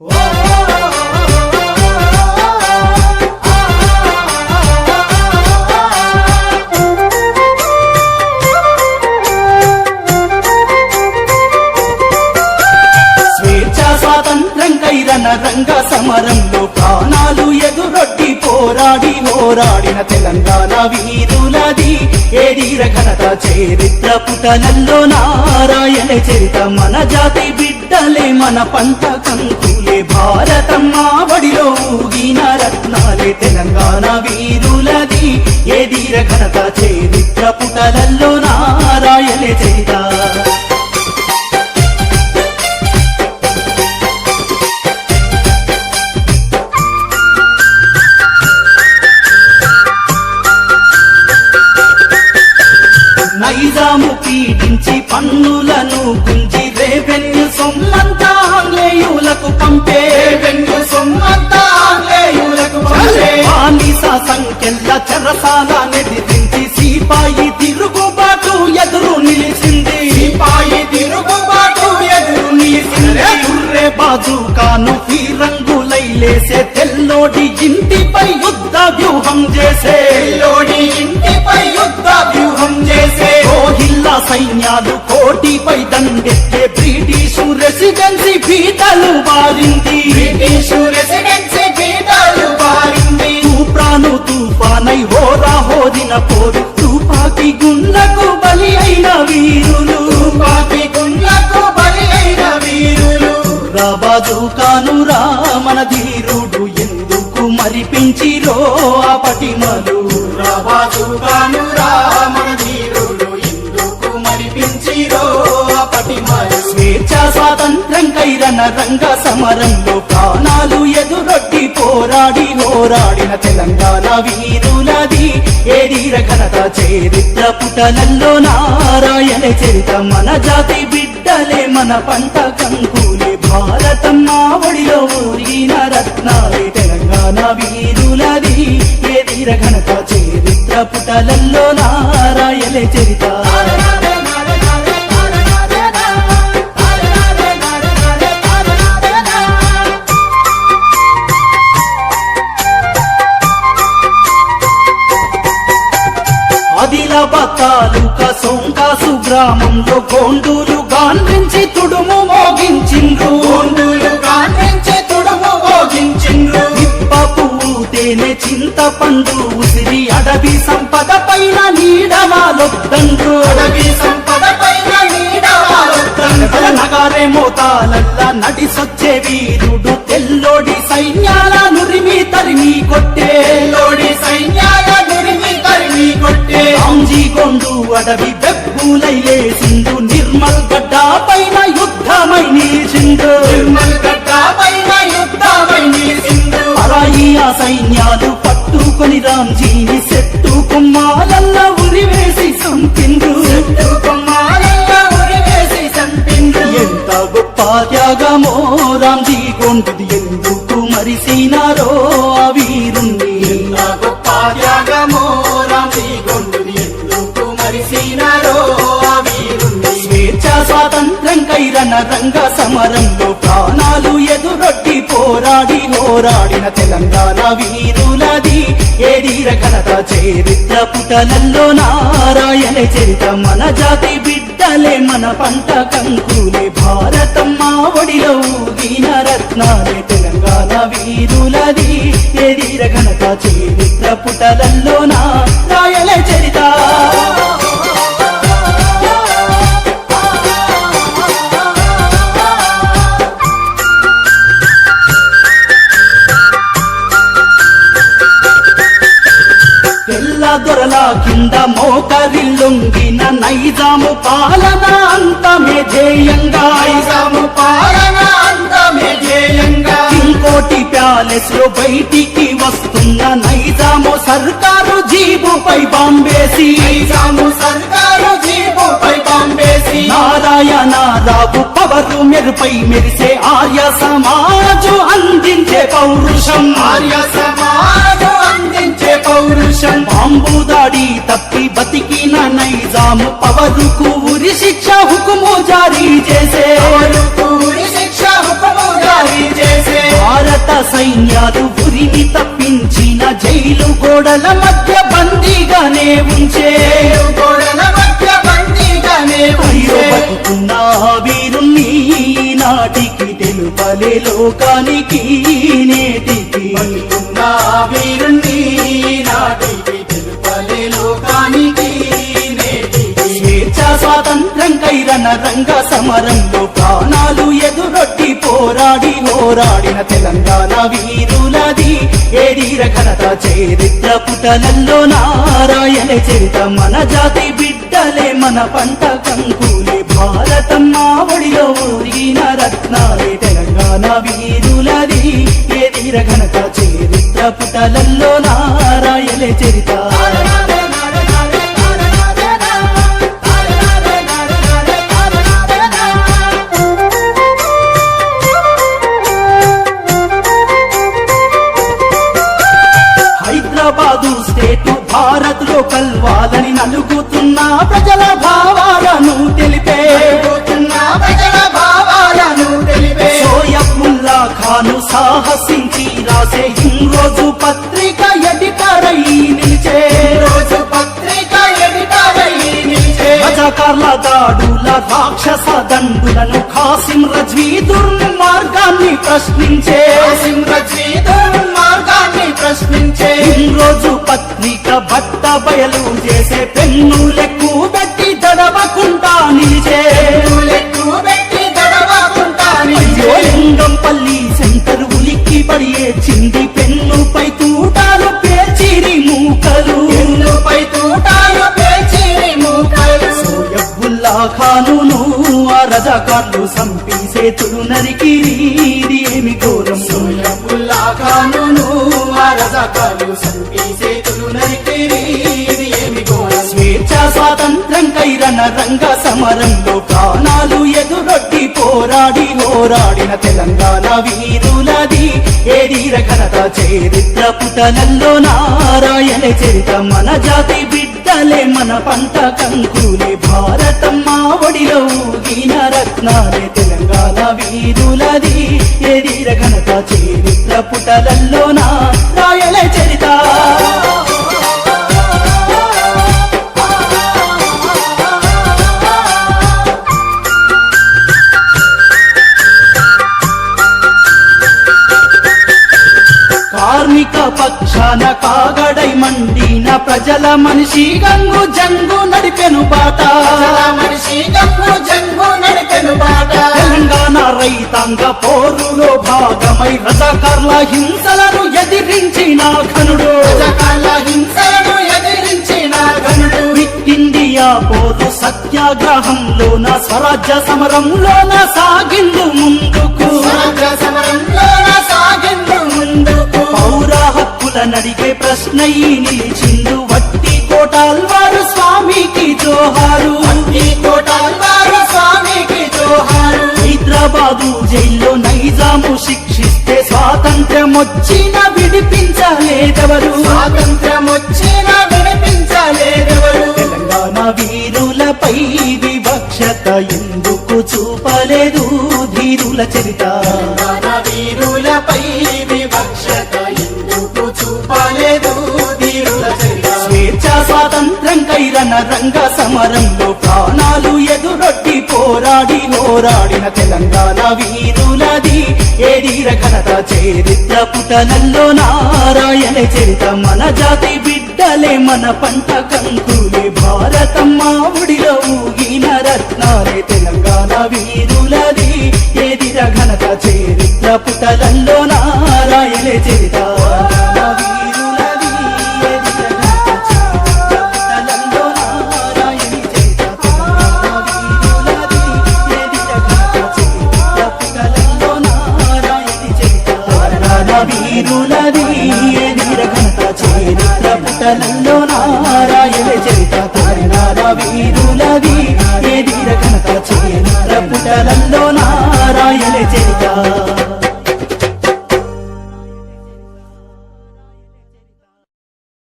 స్వేచ్ఛ సమరంలో ప్రాణాలు ఎగురొట్టి పోరాడి పోరాడిన తెలంగాణ వీరులది. ఏదీర ఘనత చరిత్ర పుటలలో నారాయణ చరిత మన జాతి బిడ్డలే మన పంట కంకులే. భారతమ్మ బడిలో ఊగిన రత్నాలే తెలంగాణ వీరులది. ఏదీర ఘనత చరిత్ర పుటలలో నారాయణ చరిత. పీడించి పన్నులను గుంజి రెవెన్యూ సొమ్మంతా ఆంగ్లేయులకు పంపే రెవెన్యూ సొమ్మంతా ఆంగ్లేయులకు పంపే. బానిస సంఖ్యల చెరసాల నెదిరించి సిపాయి తిరుగుబాటు ఎదురు నిలిచింది సిపాయి తిరుగుబాటు ఎదురు నిలిచింది. గుర్రె బాజుకాను ఫిరంగులై లేసే తెల్లోడి ఇంటిపై యుద్ధ వ్యూహం చేసే లోడి ఇంటిపై యుద్ధ వ్యూహం చేసే సైన్యాలు కోటిపై దండెత్తే బ్రిటిషు రెసిడెన్సీ పీటలు వారింది. బ్రిటిషు రెసిడెన్సీ పీఠాలు బారింది తూప్రాను తుఫానై హోరా హోదిన పోరు తుపాకి గుండకు బలి అయిన వీరులు. తుపాకి గుండ్లకు బలి అయిన వీరులు. రాబాజు కాను మన ధీరుడు ఎందుకు మరిపించిరో ఆ పటిమలు. రాబాజుగాను రామణ స్వాతంత్రం కైరన రంగ సమరంలో ప్రాణాలు ఎదురొట్టి పోరాడి పోరాడిన తెలంగాణ వీరులది. ఏడీర ఘనత చరిత్ర పుటలల్లో నారాయణ చరిత మన జాతి బిడ్డలే మన పంట కంకులే. భారతం మావడిలో ఊరిన రత్నాలే తెలంగాణ వీరులది. ఏడీర ఘనత చరిత్ర పుటలల్లో నారాయణ చరిత. గ్రామంలో గోండూలు గాండ్రించి తుడుము మోగించిండ్రు. గోండులు గాండ్రించి తుడుము మోగించిండ్రు. నిప్ప పువ్వు తేనె చింతపండు ఉసిరి అడవి సంపద పైన నీడవాలొద్దండ్రు. అడవి సంపద పైన. నగారే మోతాలల్లా నడిసొచ్చే వీరుడు తెల్లోడి సైన్యాల నురిమి తరిమి కొట్టే. లోడి సైన్యాల నురిమి తరిమి కొట్టే. రాంజీ గొండు అడవి బెబ్బులై లేసిండు నిర్మల్ గడ్డ పైన యుద్ధమై నిలిచిండు. నిర్మల్ గడ్డ పైన యుద్ధమై నిలిచిండు. పరాయి ఆ సైన్యాలు పట్టుకొని రాంజీని సెట్టు కుమ్మాలల్లా ఉరివేసి సంపిండ్రు స్వాతంత్రం కైరన రంగ సమరంలో ప్రాణాలు ఎదురొట్టి పోరాడి పోరాడిన తెలంగాణ వీరులది. ఏడీర ఘనత చరిత్ర పుటలల్లో నారాయణ చరిత మన జాతి బిడ్డలే మన పంట కంకులే. భారతమ్మ ఒడిలో ఊగిన రత్నాలే తెలంగాణ వీరులది. ఏడీర ఘనత చరిత్ర పుటలల్లో నారాయణ దొరల కింద మోకరిల్లొంగిన నైజాము పాలన అంతమే ధ్యేయంగా. నైజాము పాలన అంతమే ధ్యేయంగా. ఇంకోటి ప్యాలెస్లో బయటికి వస్తున్న నైజాము సర్కారు జీబుపై బాంబేసి. నైజాము సర్కారు జీబుపై బాంబేసి. నారాయణ రావు పవరు మెరుపై మెరిసే ఆర్య సమాజు అందించే పౌరుషం. ఆర్య సమాజం పౌరుషం బాంబు దాడి తప్పి బతికిన నైజాము పవరుకు ఉరి శిక్ష హుకుము జారీ చేసే. చేసే. సైన్యాలు ఉరిని తప్పించిన జైలు గోడల మధ్య బందీగానే ఉంచే. గోడల మధ్య బందీగానే అయ్యో బతుకున్న వీరుణ్ణి నాటికి తెలుపలే లోకానికి నేటికి. నా వీరుణ్ణి నాటికి తెలుపలే లోకానికి స్వేచ్ఛ స్వాతంత్రం కైరన రంగ సమరంలో ప్రాణాలు ఎదురొట్టి పోరాడి పోరాడిన తెలంగాణ వీరులది. ఏడీర ఘనత చరిత్ర పుటలల్లో నారాయణ చరిత మన జాతి బిడ్డలే మన పంట కంకులే. భారతం మావడిలో ఊరిన రత్నాలే తెలంగాణ వీరులది. ఏడీర ఘనత చరిత్ర పుటలల్లో నారాయణ చరిత. హైదరాబాదు స్టేట్ భారత్లో కల్వాలని నలుగుతున్న ప్రజల భావాలను తెలిపే నిలిచే రజాకార్ల దాడుల రాక్షస దండులను ఖాసిం రజ్వీ దుర్మార్గాన్ని ప్రశ్నించే. కాసిం దుర్మార్గాన్ని ప్రశ్నించే. రోజు పత్రిక బట్ట బయలు చేసే పెన్ను లెక్కు పెట్టి దడవకుండా నిలిచే. లింగంపల్లి సెంటర్ ఉలిక్కి పడి చింది పెన్నుపై ఆ రజాకార్లు సంపి సేతులు నరికిరి ఇది ఏమి ఘోరం? సోయబుల్లా ఖానును ఆ రజాకాలు సంపి సేతులు నరికిరి స్వాతంత్రం కైరన రంగ సమరంలో ప్రాణాలు ఎదురొట్టి పోరాడి పోరాడిన తెలంగాణ వీరులది. ఏడీర ఘనత చరిత్ర పుటలల్లో నారాయణ చరిత మన జాతి బిడ్డలే మన పంట కంకులే. భారతమ్మ ఒడిలో ఊగిన రత్నాలే తెలంగాణ వీరులది. ఏడీర ఘనత చరిత్ర పుటలల్లో నారాయణ చరిత. ప్రజల మనిషి గంగు జంగు నడిపెను బాట. మనిషి గప్పు జంగు నడిపెను బాట. తెలంగాణ రైతాంగ పోరులో భాగమై రజాకార్ల హింసలను ఎదిరించిన ఘనుడు. రజకాల హింసలను ఎదిరించిన ఘనుడు. ఇండియా పోరు సత్యాగ్రహంలోన స్వరాజ్య సమరంలోన సాగిందు ముందుకు. స్వరాజ్య సమరంలోన సాగిండు ముందుకు. నడిగే ప్రశ్నయి నిలిచిందు వట్టి కోటాల్వారు స్వామికి జోహారు. కోటాల్వారు స్వామికి జోహారు. హైదరాబాదు జైల్లో నైజాము శిక్షిస్తే స్వాతంత్ర్యం వచ్చిన విడిపించలేదెవరు? స్వాతంత్ర్యం వచ్చిన వినిపించలేదెవరు తెలంగాణ వీరులపై వివక్షత ఎందుకు చూపలేదు ధీరుల చరిత? వీరులపై రంగ సమరంలో ప్రాణాలు ఎదురొట్టి పోరాడి పోరాడిన తెలంగాణ వీరులది. ఏడీర ఘనత చరిత్ర పుటలల్లో నారాయణ చరిత మన జాతి బిడ్డలే మన పంట కంకులే. భారతమ్మ మావిడిలో ఊగిన రత్నాలే తెలంగాణ వీరులది. ఏదిర ఘనత చరిత్ర పుటలల్లో నారాయణ చరిత. ఉన్నది ఏ వీరఘంట చరిత్ర పుటలలో నారాయణ చరిత తరణాల వీరులది ఏ వీరఘంట చరిత్ర పుటలలో నారాయణ చరిత